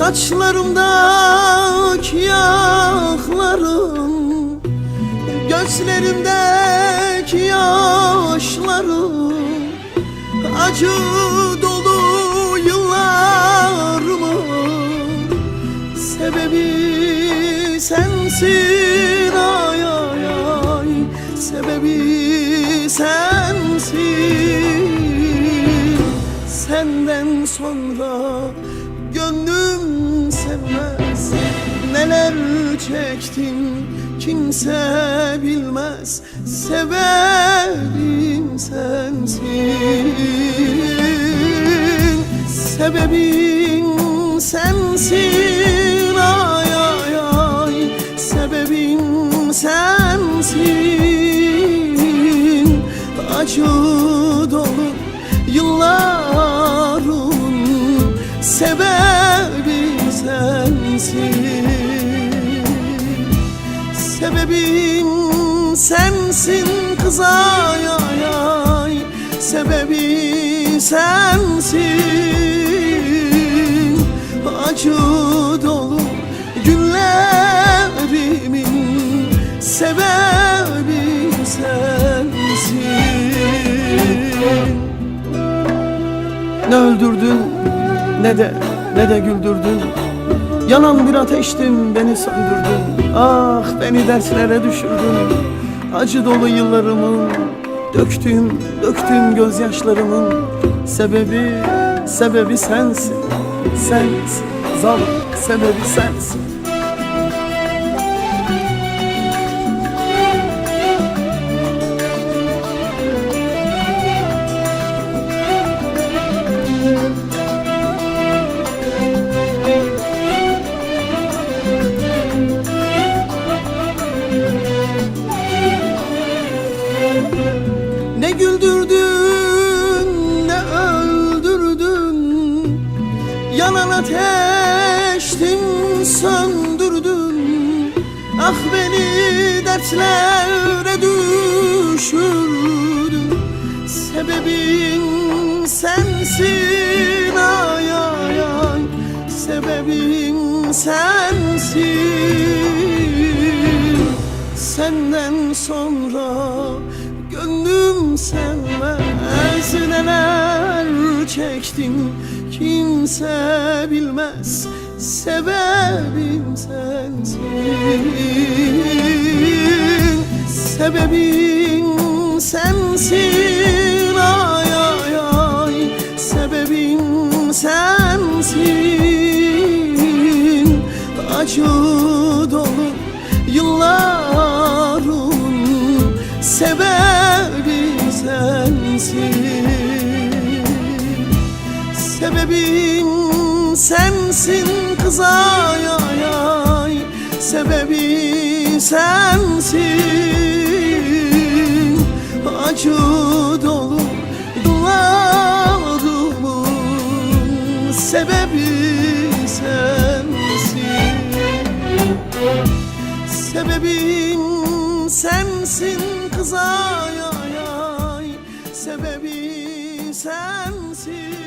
Saçlarımdaki yaklarım Gözlerimdeki yaşlarım. Acı dolu yıllarımın Sebebi sensin. Ay ay ay Sebebi sensin. Senden sonra gönlüm sevmez. Neler çektim kimse bilmez. Sebebim sensin. Sebebim sensin ay ay ay. Sebebim sensin. Acı dolu yıllarım Sebebi sensin. Sebebim sensin kız ay ay ay Sebebi sensin. Acı dolu günlerimin Sebebi sensin. Ne öldürdün ne de ne de güldürdün Yanan bir ateştim beni söndürdün. Ah beni derslere düşürdün. Acı dolu yıllarımın Döktüğüm, döktüğüm gözyaşlarımın Sebebi, sebebi sensin. Sensin, zalim sebebi sensin Yanan ateştin söndürdün. Ah beni dertlere düşürdün. Sebebin sensin ay ay ay. Sebebin sensin. Senden sonra gönlüm sevmez. Neler çektim kimse bilmez Sebebim sensin. Sebebim sensin ay ay ay. Sebebim sensin. Acı dolu yıllarım Sebebi sensin Sebebim sensin kız ay ay ay Sebebi sensin. Acı dolu yıllarımın Sebebi sensin. Sebebim sensin kız ay ay ay Sebebi sensin